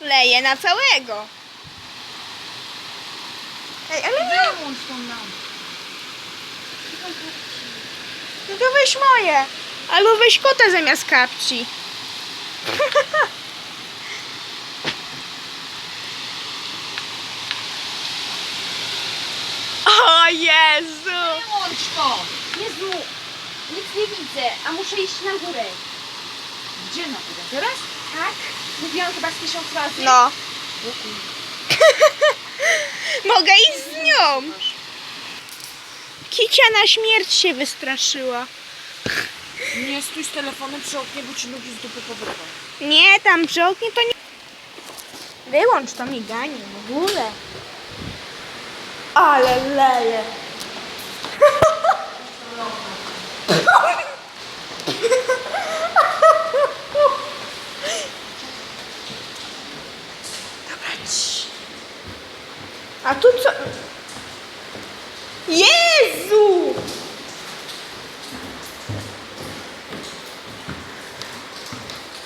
Leje na całego. Ej, ale nie. Wyłącz tą lampę. No to weź moje. Albo weź kota zamiast kapci. o Jezu! Wyłącz to! Jezu! Nic nie widzę, a muszę iść na górę. Gdzie na górę? Teraz? Tak. Mówiłam chyba z tysiąc razy. No. Mogę iść z nią. Kicia na śmierć się wystraszyła. Nie stój z telefonem przy oknie, bo ci nogi z dupy powrywają. Nie, tam przy oknie to nie... Wyłącz to miganie w ogóle. Ale leje. Dobra, ci. A tu co? Jezu!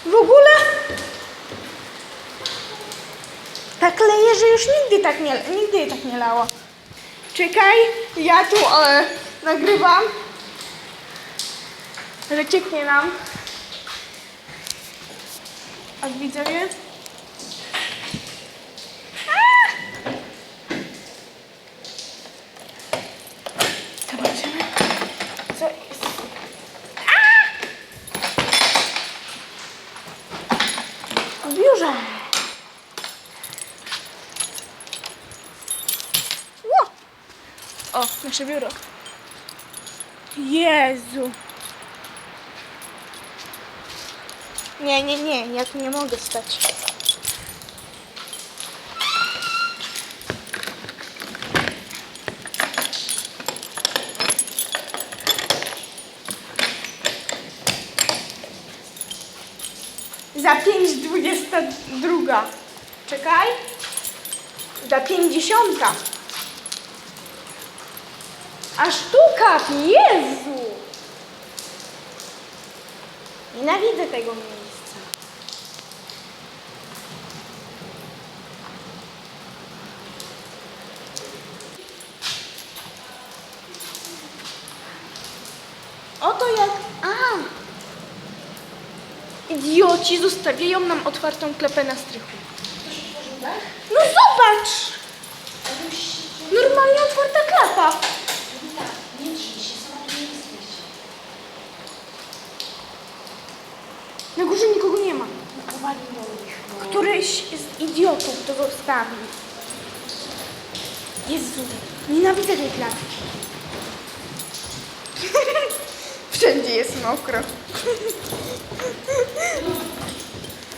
W ogóle tak leje, że już nigdy tak nie, nigdy tak nie lało. Czekaj, ja tu e, nagrywam, że cieknie nam. A widzowie? A! Zobaczymy, co jest. W biurze. Ło! O, nasze biuro. Jezu. Nie, nie, nie, ja tu nie mogę stać. Za 5.22. Czekaj. Za 50. A sztuka, Jezu! Nienawidzę tego miejsca. Oto jak... A! Idioci zostawiają nam otwartą klepę na strychu. No zobacz! Normalnie otwarta klapa. Na górze nikogo nie ma. Któryś z idiotów to zostawił. Jezu, nienawidzę tej klatki. ще дійсно мокро.